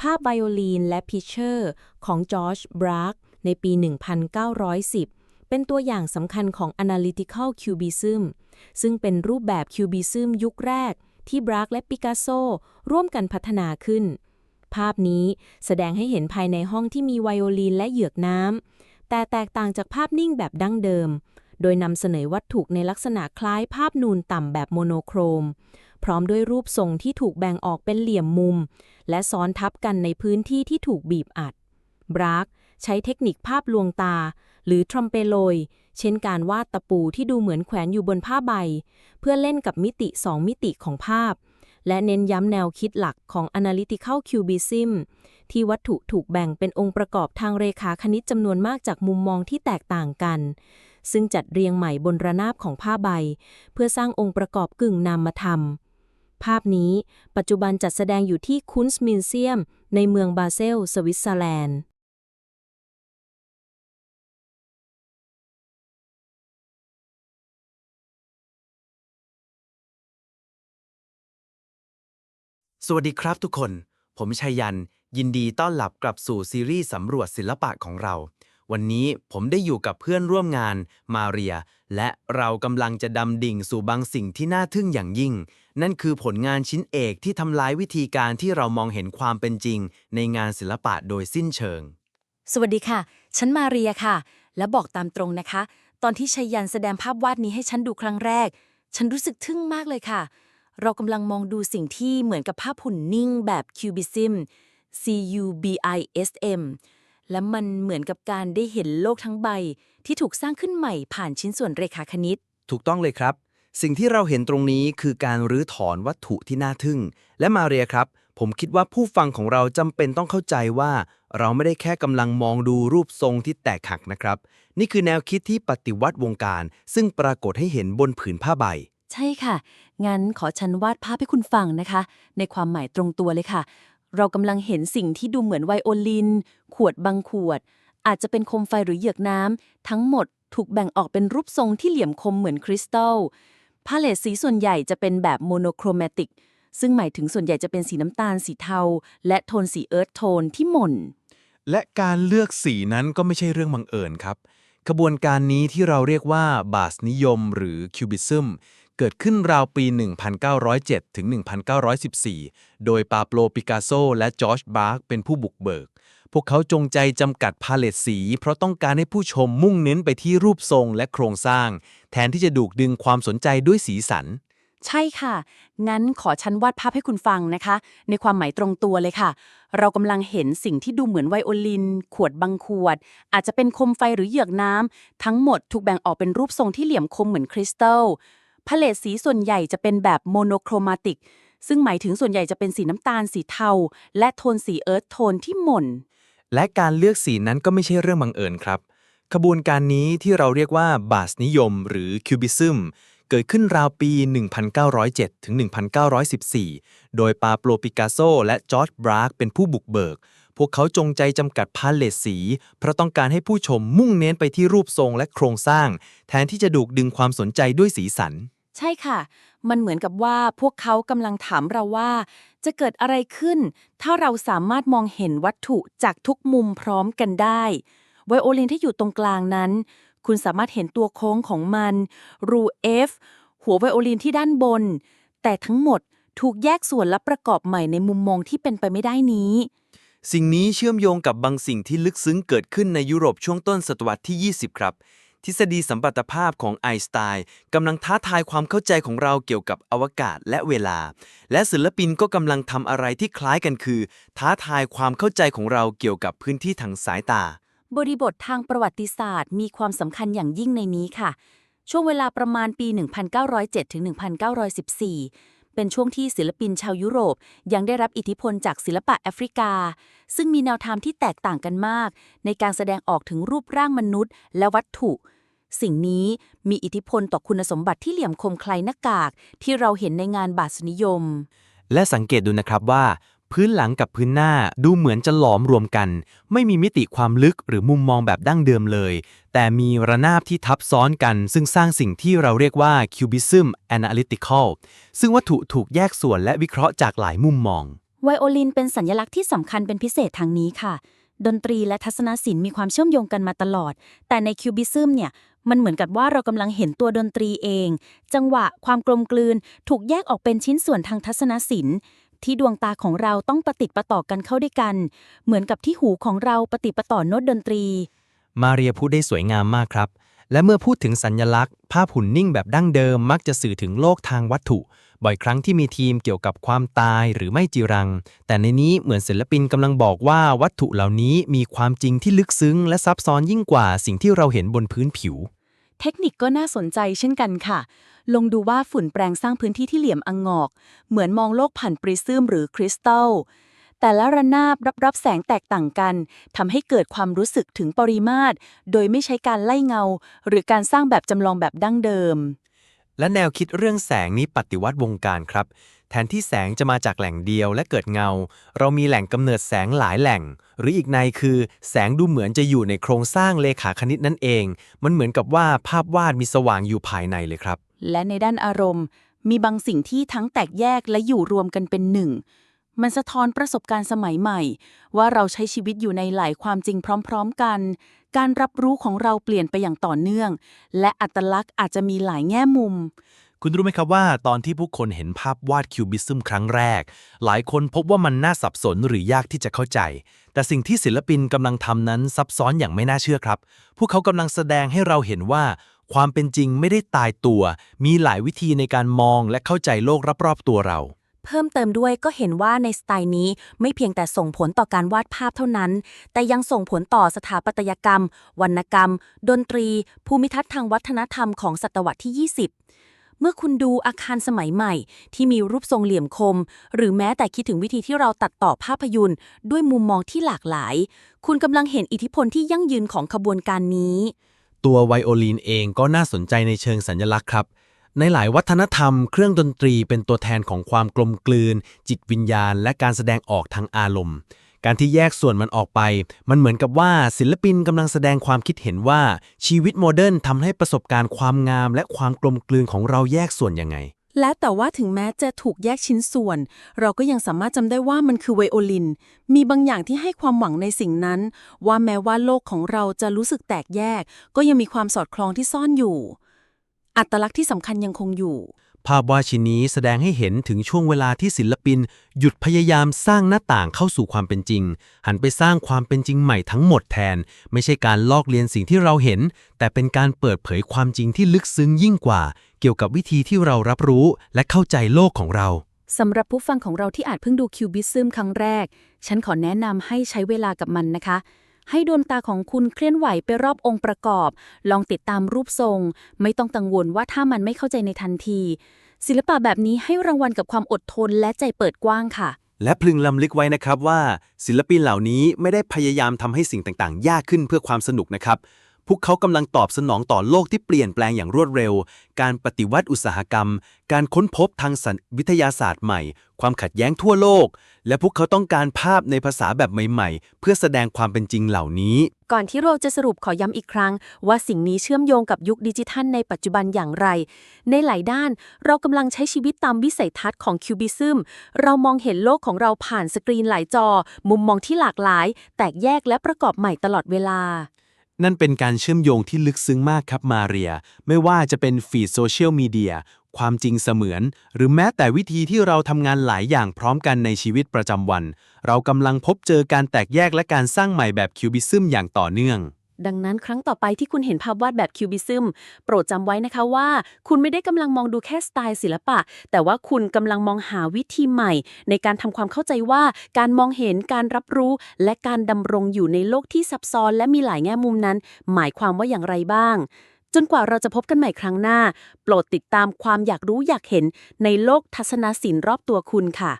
ภาพไวโอลีนและพิเชอร์ของจอร์จบรักในปี 1910 เป็นตัวอย่างสำคัญของ Analytical Cubism ซึ่งเป็นรูปแบบ Cubism ยุคแรก ที่บรักและปิกัสโซร่วมกันพัฒนาขึ้น ภาพนี้แสดงให้เห็นภายในห้องที่มีไวโอลีนและเหยือกน้ำ แต่แตกต่างจากภาพนิ่งแบบดั้งเดิม โดยนำเสนอวัตถุในลักษณะคล้ายภาพนูนต่ำแบบโมโนโครม พร้อมด้วยรูปทรงที่ถูกแบ่งออกเป็นเหลี่ยมมุม และซ้อนทับกันในพื้นที่ที่ถูกบีบอัด บรักใช้เทคนิคภาพลวงตา หรือทรัมเปโลย เช่นการวาดตะปูที่ดูเหมือนแขวนอยู่บนผ้าใบ เพื่อเล่นกับมิติสองมิติของภาพ และเน้นย้ำแนวคิดหลักของ Analytical Cubism ที่วัตถุถูกแบ่งเป็นองค์ประกอบทางเรขาคณิตจำนวนมากจากมุมมองที่แตกต่างกัน ซึ่งจัดเรียงใหม่บนระนาบของผ้าใบ เพื่อสร้างองค์ประกอบกึ่งนามธรรม ภาพนี้ ปัจจุบันจัดแสดงอยู่ที่คุนส์มินเซียม ในเมืองบาเซล สวิตเซอร์แลนด์สวัสดีครับทุกคน ผมชัยยัน ยินดีต้อนรับกลับสู่ซีรีส์สำรวจศิลปะของเรา วันนี้ผมได้อยู่กับเพื่อนร่วมงานมาเรีย และเรากำลังจะดำดิ่งสู่บางสิ่งที่น่าทึ่งอย่างยิ่ง นั่นคือผลงานชิ้นเอกที่ทำลายวิธีการที่เรามองเห็นความเป็นจริง ในงานศิลปะโดยสิ้นเชิง สวัสดีค่ะ ฉันมาเรียค่ะ และบอกตามตรงนะคะ ตอนที่ชัยยันแสดงภาพวาดนี้ให้ฉันดูครั้งแรก ฉันรู้สึกทึ่งมากเลยค่ะ เรากำลังมองดูสิ่งที่เหมือนกับภาพหุ่นนิ่งแบบ Cubism C U B I S M และมันเหมือนกับการได้เห็นโลกทั้งใบ ที่ถูกสร้างขึ้นใหม่ผ่านชิ้นส่วนเรขาคณิต ถูกต้องเลยครับ สิ่งที่เราเห็นตรงนี้คือการรื้อถอนวัตถุที่น่าทึ่ง และมาเรียครับ ผมคิดว่าผู้ฟังของเราจำเป็นต้องเข้าใจว่า เราไม่ได้แค่กำลังมองดูรูปทรงที่แตกหักนะครับ นี่คือแนวคิดที่ปฏิวัติวงการ ซึ่งปรากฏให้เห็นบนผืนผ้าใบ ใช่ค่ะ งั้นขอฉันวาดภาพให้คุณฟังนะคะ ในความหมายตรงตัวเลยค่ะ เรากำลังเห็นสิ่งที่ดูเหมือนไวโอลิน ขวดบางขวด อาจจะเป็นโคมไฟหรือเหยือกน้ำทั้งหมดถูกแบ่งออกเป็นรูปทรงที่เหลี่ยมคมเหมือนคริสตัล พาเลตสีส่วนใหญ่จะเป็นแบบโมโนโครแมติก ซึ่งหมายถึงส่วนใหญ่จะเป็นสีน้ำตาลสีเทา และโทนสีเอิร์ธโทนที่หม่น และการเลือกสีนั้นก็ไม่ใช่เรื่องบังเอิญครับขบวนการนี้ที่เราเรียกว่าบาสนิยมหรือคิวบิซึมเกิดขึ้นราวปี 1907 ถึง 1914 โดยปาโปลปิกัสโซและจอร์จบาร์กเป็นผู้บุกเบิกพวกเขาจงใจจำกัดพาเลตสี เพราะต้องการให้ผู้ชมมุ่งเน้นไปที่รูปทรงและโครงสร้าง แทนที่จะดูกดึงความสนใจด้วยสีสัน ใช่ค่ะ งั้นขอฉันวาดภาพให้คุณฟังนะคะ ในความหมายตรงตัวเลยค่ะ เรากำลังเห็นสิ่งที่ดูเหมือนไวโอลิน ขวดบางขวด อาจจะเป็นโคมไฟหรือเหยือกน้ำทั้งหมดถูกแบ่งออกเป็นรูปทรงที่เหลี่ยมคมเหมือนคริสตัลพาเลตสีส่วนใหญ่จะเป็นแบบโมโนโครมาติกซึ่งหมายถึงส่วนใหญ่จะเป็นสีน้ำตาลสีเทา และโทนสีเอิร์ธโทนที่หม่น และการเลือกสีนั้นก็ไม่ใช่เรื่องบังเอิญครับ ขบวนการนี้ที่เราเรียกว่าบาสนิยม หรือคิวบิซึมเกิดขึ้นราวปี 1907 ถึง 1914 โดยปาโปโลปิกัสโซและจอร์จบรากเป็นผู้บุกเบิก พวกเขาจงใจจำกัดพาเลตสี เพราะต้องการให้ผู้ชมมุ่งเน้นไปที่รูปทรงและโครงสร้าง แทนที่จะดูกดึงความสนใจด้วยสีสัน ใช่ค่ะ มันเหมือนกับว่าพวกเขากำลังถามเราว่า จะเกิดอะไรขึ้น ถ้าเราสามารถมองเห็นวัตถุจากทุกมุมพร้อมกันได้ ไวโอลินที่อยู่ตรงกลางนั้น คุณสามารถเห็นตัวโค้งของมัน รู F หัวไวโอลินที่ด้านบน แต่ทั้งหมดถูกแยกส่วนและประกอบใหม่ในมุมมองที่เป็นไปไม่ได้นี้ สิ่งนี้เชื่อมโยงกับบางสิ่งที่ลึกซึ้งเกิดขึ้นในยุโรปช่วงต้นศตวรรษที่ 20 ครับ ทฤษฎีสัมพัทธภาพของไอน์สไตน์กำลังท้าทายความเข้าใจของเราเกี่ยวกับอวกาศและเวลา และศิลปินก็กำลังทำอะไรที่คล้ายกันคือ ท้าทายความเข้าใจของเราเกี่ยวกับพื้นที่ทางสายตา บริบททางประวัติศาสตร์ มีความสำคัญอย่างยิ่งในนี้ค่ะ ช่วงเวลาประมาณปี 1907ถึง1914 เป็นช่วงที่ศิลปินชาวยุโรป ยังได้รับอิทธิพลจากศิลปะแอฟริกา ซึ่งมีแนวทางที่แตกต่างกันมาก ในการแสดงออกถึงรูปร่างมนุษย์ และวัตถุ สิ่งนี้มีอิทธิพลต่อคุณสมบัติที่เหลี่ยมคมคล้ายหน้ากาก ที่เราเห็นในงานบาสนิยม และสังเกตดูนะครับว่า พื้นหลังกับพื้นหน้าดูเหมือนจะหลอมรวมกัน ไม่มีมิติความลึกหรือมุมมองแบบดั้งเดิมเลย แต่มีระนาบที่ทับซ้อนกัน ซึ่งสร้างสิ่งที่เราเรียกว่า Cubism Analytical ซึ่งวัตถุถูกแยกส่วนและวิเคราะห์จากหลายมุมมองไวโอลินเป็นสัญลักษณ์ที่สำคัญเป็นพิเศษทางนี้ค่ะ ดนตรีและทัศนศิลป์มีความเชื่อมโยงกันมาตลอด แต่ในคิวบิซึมเนี่ยมันเหมือนกับว่าเรากำลังเห็นตัวดนตรีเอง จังหวะความกลมกลืน ถูกแยกออกเป็นชิ้นส่วนทางทัศนศิลป์ ที่ดวงตาของเราต้องประติดประต่อกันเข้าด้วยกัน เหมือนกับที่หูของเราประติดประต่อโน้ตดนตรี มาเรียพูดได้สวยงามมากครับ และเมื่อพูดถึงสัญญลักษณ์ ภาพหุ่นนิ่งแบบดั้งเดิมมักจะสื่อถึงโลกทางวัตถุ บ่อยครั้งที่มีทีมเกี่ยวกับความตายหรือไม่จีรัง แต่ในนี้เหมือนศิลปินกำลังบอกว่าวัตถุเหล่านี้มีความจริงที่ลึกซึ้ง และซับซ้อนยิ่งกว่าสิ่งที่เราเห็นบนพื้นผิว เทคนิคก็น่าสนใจเช่นกันค่ะ ลงดูว่าฝุ่นแปลงสร้างพื้นที่ที่เหลี่ยมอังงอก เหมือนมองโลกผ่านปริซึมหรือคริสตัลแต่ละระนาบรับรับแสงแตกต่างกันทำให้เกิดความรู้สึกถึงปริมาตร โดยไม่ใช้การไล่เงา หรือการสร้างแบบจำลองแบบดั้งเดิม และแนวคิดเรื่องแสงนี้ปฏิวัติวงการครับ แทนที่แสงจะมาจากแหล่งเดียวและเกิดเงา เรามีแหล่งกำเนิดแสงหลายแหล่ง หรืออีกในคือ แสงดูเหมือนจะอยู่ในโครงสร้างเลขาคณิตนั่นเอง มันเหมือนกับว่าภาพวาดมีสว่างอยู่ภายในเลยครับ และในด้านอารมณ์ มีบางสิ่งที่ทั้งแตกแยกและอยู่รวมกันเป็นหนึ่งมันสะท้อนประสบการณ์สมัยใหม่ ว่าเราใช้ชีวิตอยู่ในหลายความจริงพร้อม ๆ กัน การรับรู้ของเราเปลี่ยนไปอย่างต่อเนื่อง และอัตลักษณ์อาจจะมีหลายแง่มุม คุณรู้ไหมครับว่าตอนที่ผู้คนเห็นภาพวาดคิวบิซึมครั้งแรก หลายคนพบว่ามันน่าสับสนหรือยากที่จะเข้าใจ แต่สิ่งที่ศิลปินกำลังทำนั้นซับซ้อนอย่างไม่น่าเชื่อครับ พวกเขากำลังแสดงให้เราเห็นว่า ความเป็นจริงไม่ได้ตายตัว มีหลายวิธีในการมองและเข้าใจโลกรอบๆตัวเรา เพิ่มเติมด้วยก็เห็นว่าในสไตล์นี้ไม่เพียงแต่ส่งผลต่อการวาดภาพเท่านั้น แต่ยังส่งผลต่อสถาปัตยกรรม วรรณกรรม ดนตรี ภูมิทัศน์ทางวัฒนธรรมของศตวรรษที่ 20เมื่อคุณดูอาคารสมัยใหม่ ที่มีรูปทรงเหลี่ยมคม หรือแม้แต่คิดถึงวิธีที่เราตัดต่อภาพยนตร์ ด้วยมุมมองที่หลากหลาย คุณกำลังเห็นอิทธิพลที่ยั่งยืนของขบวนการนี้ ตัวไวโอลินเองก็น่าสนใจในเชิงสัญลักษณ์ครับ ในหลายวัฒนธรรม เครื่องดนตรีเป็นตัวแทนของความกลมกลืน จิตวิญญาณ และการแสดงออกทางอารมณ์ การที่แยกส่วนมันออกไป มันเหมือนกับว่าศิลปินกำลังแสดงความคิดเห็นว่าชีวิตโมเดิร์นทำให้ประสบการณ์ความงาม และความกลมกลืนของเราแยกส่วนยังไง และแต่ว่าถึงแม้จะถูกแยกชิ้นส่วน เราก็ยังสามารถจำได้ว่ามันคือไวโอลิน มีบางอย่างที่ให้ความหวังในสิ่งนั้น ว่าแม้ว่าโลกของเราจะรู้สึกแตกแยก ก็ยังมีความสอดคล้องที่ซ่อนอยู่ อัตลักษณ์ที่สำคัญยังคงอยู่ ภาพวาดชิ้นนี้แสดงให้เห็นถึงช่วงเวลาที่ศิลปิน หยุดพยายามสร้างหน้าต่างเข้าสู่ความเป็นจริง หันไปสร้างความเป็นจริงใหม่ทั้งหมดแทน ไม่ใช่การลอกเลียนสิ่งที่เราเห็น แต่เป็นการเปิดเผยความจริงที่ลึกซึ้งยิ่งกว่า เกี่ยวกับวิธีที่เรารับรู้และเข้าใจโลกของเราสำหรับผู้ฟังของเราที่อาจเพิ่งดูคิวบิซึมครั้งแรก ฉันขอแนะนำให้ใช้เวลากับมันนะคะ ให้ดวงตาของคุณเคลื่อนไหวไปรอบองค์ประกอบ ลองติดตามรูปทรง ไม่ต้องกังวลว่าถ้ามันไม่เข้าใจในทันที ศิลปะแบบนี้ให้รางวัลกับความอดทนและใจเปิดกว้างค่ะ และพึงลำลึกไว้นะครับว่า ศิลปินเหล่านี้ไม่ได้พยายามทำให้สิ่งต่างๆ ยากขึ้นเพื่อความสนุกนะครับ พวกเขากำลังตอบสนองต่อโลกที่เปลี่ยนแปลงอย่างรวดเร็ว การปฏิวัติอุตสาหกรรม การค้นพบทางสัญวิทยาศาสตร์ใหม่ ความขัดแย้งทั่วโลก และพวกเขาต้องการภาพในภาษาแบบใหม่ๆ เพื่อแสดงความเป็นจริงเหล่านี้ ก่อนที่เราจะสรุปขอย้ำอีกครั้ง ว่าสิ่งนี้เชื่อมโยงกับยุคดิจิทัลในปัจจุบันอย่างไร ในหลายด้าน เรากำลังใช้ชีวิตตามวิสัยทัศน์ของคิวบิซึม เรามองเห็นโลกของเราผ่านสกรีนหลายจอ มุมมองที่หลากหลาย แตกแยกและประกอบใหม่ตลอดเวลา นั่นเป็นการเชื่อมโยงที่ลึกซึ้งมากครับมาเรีย ไม่ว่าจะเป็นฟีดโซเชียลมีเดียความจริงเสมือน หรือแม้แต่วิธีที่เราทำงานหลายอย่างพร้อมกันในชีวิตประจำวัน เรากำลังพบเจอการแตกแยกและการสร้างใหม่แบบคิวบิซึมอย่างต่อเนื่อง ดังนั้นครั้งต่อไปที่คุณเห็นภาพวาดแบบคิวบิซึมโปรดจำไว้นะคะว่า คุณไม่ได้กำลังมองดูแค่สไตล์ศิลปะ แต่ว่าคุณกำลังมองหาวิธีใหม่ ในการทำความเข้าใจว่าการมองเห็นการรับรู้ และการดำรงอยู่ในโลกที่ซับซ้อน และมีหลายแง่มุมนั้น หมายความว่าอย่างไรบ้าง จนกว่าเราจะพบกันใหม่ครั้งหน้า โปรดติดตามความอยากรู้อยากเห็นในโลกทัศนศิลป์รอบตัวคุณค่ะ